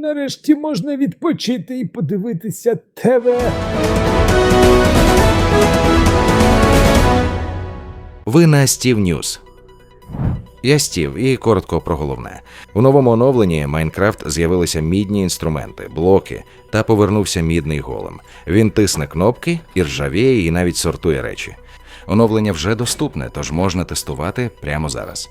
Нарешті можна відпочити і подивитися ТВ. Ви на Стів Ньюз. Я Стів і коротко про головне. У новому оновленні Майнкрафт з'явилися мідні інструменти, блоки та повернувся мідний голем. Він тисне кнопки, і ржавіє, і навіть сортує речі. Оновлення вже доступне, тож можна тестувати прямо зараз.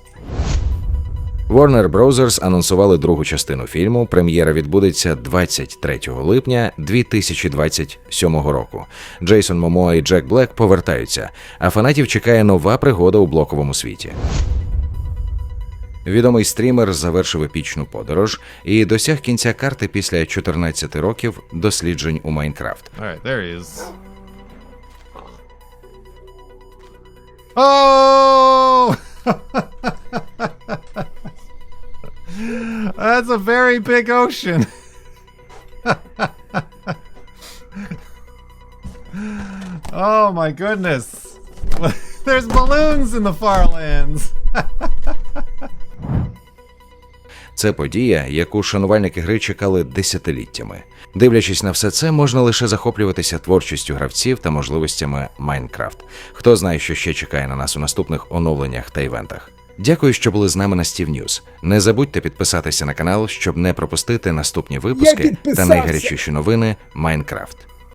Warner Bros. анонсували другу частину фільму. Прем'єра відбудеться 23 липня 2027 року. Джейсон Момоа і Джек Блек повертаються, а фанатів чекає нова пригода у блоковому світі. Відомий стрімер завершив епічну подорож і досяг кінця карти після 14 років досліджень у Майнкрафт. Right, there! That's a very big ocean. oh my goodness. There's balloons in the far lands. Це подія, яку шанувальники гри чекали десятиліттями. Дивлячись на все це, можна лише захоплюватися творчістю гравців та можливостями Майнкрафт. Хто знає, що ще чекає на нас у наступних оновленнях та івентах. Дякую, що були з нами на Стів Ньюз. Не забудьте підписатися на канал, щоб не пропустити наступні випуски та найгарячіші новини Майнкрафт.